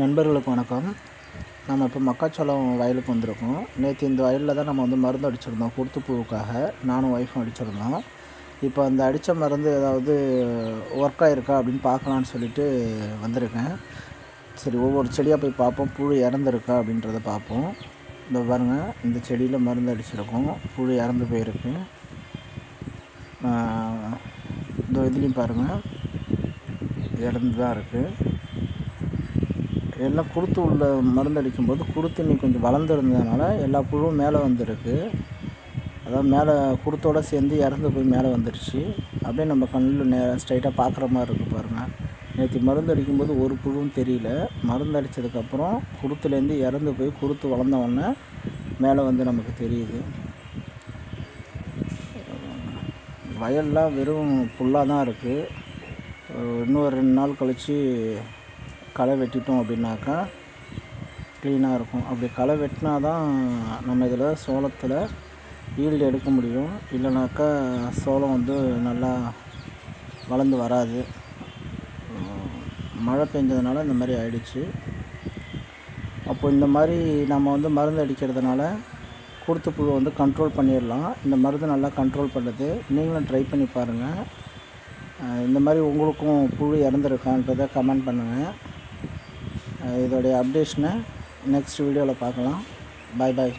நண்பர்களுக்கு வணக்கம். நம்ம இப்போ மக்காச்சோளம் வயலுக்கு வந்திருக்கோம். நேற்று இந்த வயலில் தான் நம்ம வந்து மருந்து அடிச்சிருந்தோம். குருத்து பூவுக்காக நானும் ஒய்ஃபும் அடிச்சிருந்தோம். இப்போ அந்த அடித்த மருந்து ஏதாவது ஒர்க் ஆகிருக்கா அப்படின்னு பார்க்கலான்னு சொல்லிட்டு வந்திருக்கேன். சரி ஒவ்வொரு செடியாக போய் பார்ப்போம். புழு இறந்துருக்கா அப்படின்றத பார்ப்போம். இந்த பாருங்கள் இந்த செடியில் மருந்து அடிச்சிருக்கோம். புழு இறந்து போயிருக்கு. இந்த இதுலேயும் பாருங்கள் இறந்து தான் இருக்குது எல்லாம் குருத்து உள்ள மருந்து அடிக்கும்போது குருத்து இன்னும் கொஞ்சம் வளர்ந்துருந்ததுனால எல்லா புழுவும் மேலே வந்திருக்கு. அதாவது மேலே குருத்தோடு சேர்ந்து இறந்து போய் மேலே வந்துருச்சு. அப்படியே நம்ம கண்ணில் நே ஸ்ட்ரைட்டாக பார்க்குற மாதிரி இருக்குது பாருங்கள் நேற்று மருந்து அடிக்கும்போது ஒரு புழுவும் தெரியல. மருந்து அடித்ததுக்கப்புறம் குருத்துலேருந்து இறந்து போய் குருத்து வளர்ந்தவொடனே மேலே வந்து நமக்கு தெரியுது. வயல்லாம் வெறும் புல்லாக தான் இருக்குது இன்னும் ஒரு ரெண்டு நாள் கழித்து களை வெட்டிட்டோம் அப்படின்னாக்கா க்ளீனாக இருக்கும். அப்படி களை வெட்டினா தான் நம்ம இதில் சோளத்தில் ஈல்டு எடுக்க முடியும். இல்லைனாக்கா சோளம் வந்து நல்லா வளர்ந்து வராது. மழை பெஞ்சதுனால இந்த மாதிரி ஆயிடுச்சு. அப்போ இந்த மாதிரி நம்ம வந்து மருந்து அடிக்கிறதுனால குருத்து புழு வந்து கண்ட்ரோல் பண்ணிடலாம். இந்த மருந்து நல்லா கண்ட்ரோல் பண்ணுது. நீங்களும் ட்ரை பண்ணி பாருங்கள் இந்த மாதிரி உங்களுக்கும் புழு இறந்துருக்கான்றதை கமெண்ட் பண்ணுங்கள் இதோடைய அப்டேஷனை நெக்ஸ்ட் வீடியோவில் பார்க்கலாம். பாய் பாய்